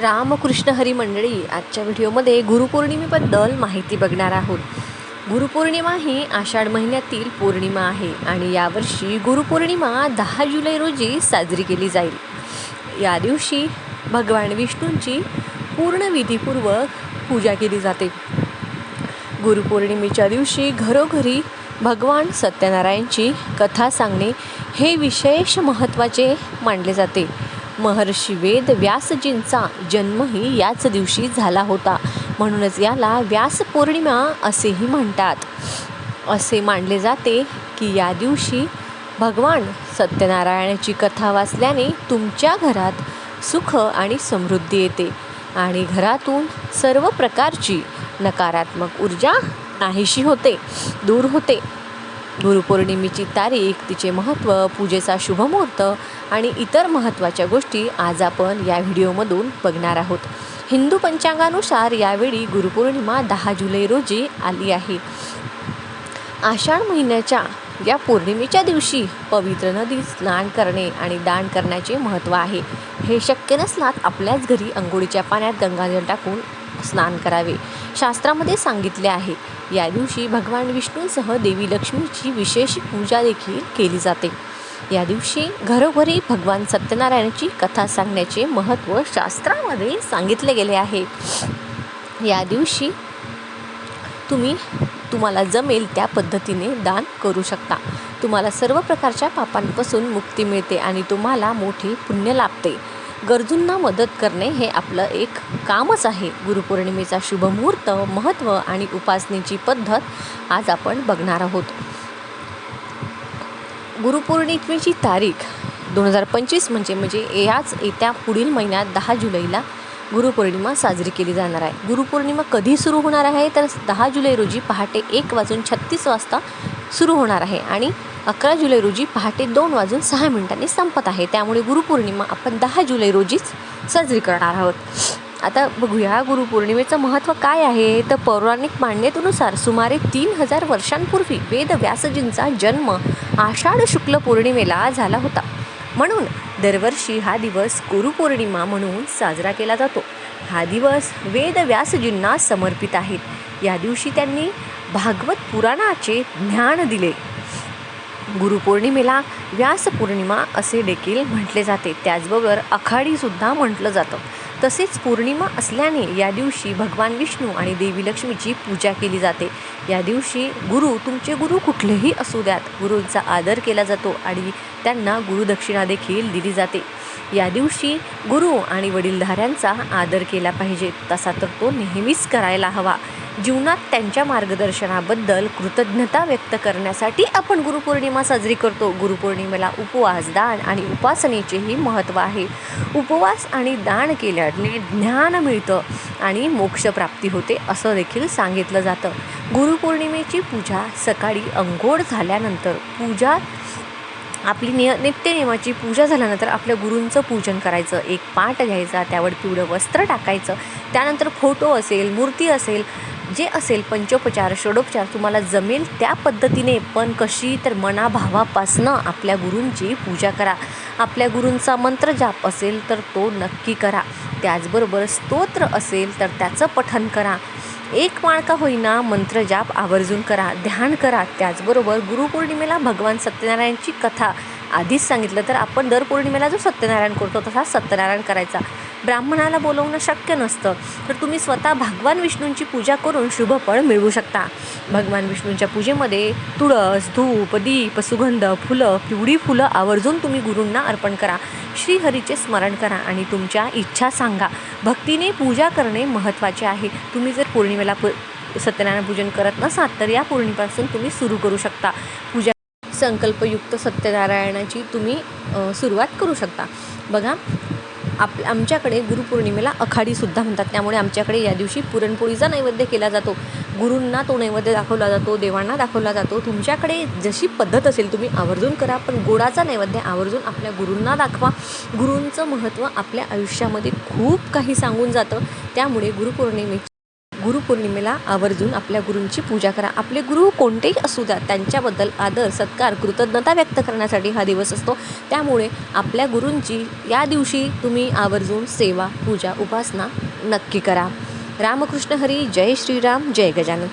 रामकृष्ण हरी मंडळी आजच्या व्हिडिओमध्ये गुरुपौर्णिमेबद्दल माहिती बघणार आहोत. गुरुपौर्णिमा ही आषाढ महिन्यातील पौर्णिमा आहे आणि यावर्षी गुरुपौर्णिमा दहा जुलै रोजी साजरी केली जाईल. या दिवशी भगवान विष्णूंची पूर्ण विधीपूर्वक पूजा केली जाते. गुरुपौर्णिमेच्या दिवशी घरोघरी भगवान सत्यनारायणची कथा सांगणे हे विशेष महत्त्वाचे मानले जाते. महर्षी वेद व्यासजींचा जन्मही याच दिवशी झाला होता. म्हणूनच याला व्यास पौर्णिमा असेही म्हणतात. असे मानले जाते की या दिवशी भगवान सत्यनारायणाची कथा वाचल्याने तुमच्या घरात सुख आणि समृद्धी येते आणि घरातून सर्व प्रकारची नकारात्मक ऊर्जा नाहीशी होते दूर होते. गुरुपौर्णिमेची तारीख तिचे महत्त्व पूजेचा शुभमुहूर्त आणि इतर महत्त्वाच्या गोष्टी आज आपण या व्हिडिओमधून बघणार आहोत. हिंदू पंचांगानुसार यावेळी गुरुपौर्णिमा दहा जुलै रोजी आली आहे. आषाढ महिन्याच्या या पौर्णिमेच्या दिवशी पवित्र नदीत स्नान करणे आणि दान करण्याचे महत्त्व आहे. हे शक्य नसलात आपल्याच घरी अंघोळीच्या पाण्यात गंगाजल टाकून स्नान करावे. शास्त्रामध्ये सांगितले आहे या दिवशी भगवान विष्णूंसह देवी लक्ष्मीची विशेष पूजा देखील केली जाते. या दिवशी घरोघरी भगवान सत्यनारायणाची कथा सांगण्याचे महत्त्व शास्त्रामध्ये सांगितले गेले आहे. या दिवशी तुम्ही तुम्हाला जमेल त्या पद्धतीने दान करू शकता. तुम्हाला सर्व प्रकारच्या पापांपासून मुक्ती मिळते आणि तुम्हाला मोठे पुण्य लाभते. गरजूंना मदत करणे हे आपलं एक कामच आहे. गुरुपौर्णिमेचा शुभमुहूर्त महत्त्व आणि उपासनेची पद्धत आज आपण बघणार आहोत. गुरुपौर्णिमेची तारीख दोन हजार पंचवीस म्हणजे म्हणजे याच येत्या पुढील महिन्यात दहा जुलैला गुरुपौर्णिमा साजरी केली जाणार आहे. गुरुपौर्णिमा कधी सुरू होणार आहे? तर दहा जुलै रोजी पहाटे एक वाजून छत्तीस वाजता सुरू होणार आहे आणि अकरा जुलै रोजी पहाटे दोन वाजून सहा मिनिटांनी संपत आहे. त्यामुळे गुरुपौर्णिमा आपण दहा जुलै रोजीच साजरी करणार आहोत. आता बघूया गुरुपौर्णिमेचं महत्त्व काय आहे? तर पौराणिक मान्यतेनुसार सुमारे तीन हजार वर्षांपूर्वी वेद व्यासजींचा जन्म आषाढ शुक्ल पौर्णिमेला झाला होता. म्हणून दरवर्षी हा दिवस गुरुपौर्णिमा म्हणून साजरा केला जातो. हा दिवस वेद व्यासजींना समर्पित आहेत या दिवशी त्यांनी भागवत पुराणाचे ज्ञान दिले. गुरुपौर्णिमेला व्यासपौर्णिमा असे देखील म्हटले जाते. त्याचबरोबर आखाडीसुद्धा म्हटलं जातं. तसेच पौर्णिमा असल्याने या दिवशी भगवान विष्णू आणि देवी लक्ष्मीची पूजा केली जाते. या दिवशी गुरु तुमचे गुरु कुठलेही असू द्यात. गुरूंचा आदर केला जातो आणि त्यांना गुरुदक्षिणा देखील दिली जाते. या दिवशी गुरु आणि वडीलधाऱ्यांचा आदर केला पाहिजे. तसा तर तो नेहमीच करायला हवा. जीवनात त्यांच्या मार्गदर्शनाबद्दल कृतज्ञता व्यक्त करण्यासाठी आपण गुरुपौर्णिमा साजरी करतो. गुरुपौर्णिमेला उपवास दान आणि उपासनेचेही महत्त्व आहे. उपवास आणि दान केल्याने ज्ञान मिळतं आणि मोक्षप्राप्ती होते असं देखील सांगितलं जातं. गुरुपौर्णिमेची पूजा सकाळी अंघोळ झाल्यानंतर पूजा आपली निय नित्यनियमाची पूजा झाल्यानंतर आपल्या गुरूंचं पूजन करायचं. एक पाठ घ्यायचा त्यावर पिवळं वस्त्र टाकायचं. त्यानंतर फोटो असेल मूर्ती असेल जे असेल पंचोपचार षडोपचार तुम्हाला जमेल त्या पद्धतीने पण कशी तर मनाभावापासनं आपल्या गुरूंची पूजा करा. आपल्या गुरूंचा मंत्र जाप असेल तर तो नक्की करा. त्याचबरोबर स्तोत्र असेल तर त्याचं पठन करा. एक माळ का होईना मंत्रजाप आवर्जून करा ध्यान करा. त्याचबरोबर गुरुपौर्णिमेला भगवान सत्यनारायणची कथा. आधीच सांगितलं तर आपण दर पौर्णिमेला जो सत्यनारायण करतो तसा सत्यनारायण करायचा. ब्राह्मणाला बोलवणं शक्य नसतं. तर तुम्ही स्वतः भगवान विष्णूंची पूजा करून शुभफळ मिळवू शकता. भगवान विष्णूंच्या पूजेमध्ये तुळस धूप दीप सुगंध फुलं पिवळी फुलं आवर्जून तुम्ही गुरूंना अर्पण करा. श्रीहरीचे स्मरण करा आणि तुमच्या इच्छा सांगा. भक्तीने पूजा करणे महत्त्वाचे आहे. तुम्ही जर पौर्णिमेला प सत्यनारायण पूजन करत नसाल तर या पौर्णिमेपासून तुम्ही सुरू करू शकता. पूजा संकल्पयुक्त सत्यनारायणाची तुम्ही सुरुवात करू शकता. बघा आप आमच्याकडे गुरुपौर्णिमेला अखाडीसुद्धा म्हणतात. त्यामुळे आमच्याकडे या दिवशी पुरणपोळीचा नैवेद्य केला जातो. गुरूंना तो नैवेद्य दाखवला जातो देवांना दाखवला जातो. तुमच्याकडे जशी पद्धत असेल तुम्ही आवर्जून करा पण गोडाचा नैवेद्य आवर्जून आपल्या गुरूंना दाखवा. गुरूंचं महत्त्व आपल्या आयुष्यामध्ये खूप काही सांगून जातं. त्यामुळे गुरुपौर्णिमेची गुरुपौर्णिमेला आवर्जून आपल्या गुरूंची पूजा करा. आपले गुरु कोणतेही असू द्या त्यांच्याबद्दल आदर सत्कार कृतज्ञता व्यक्त करण्यासाठी हा दिवस असतो. त्यामुळे आपल्या गुरूंची या दिवशी तुम्ही आवर्जून सेवा पूजा उपासना नक्की करा. रामकृष्ण हरी जय श्रीराम जय गजानन.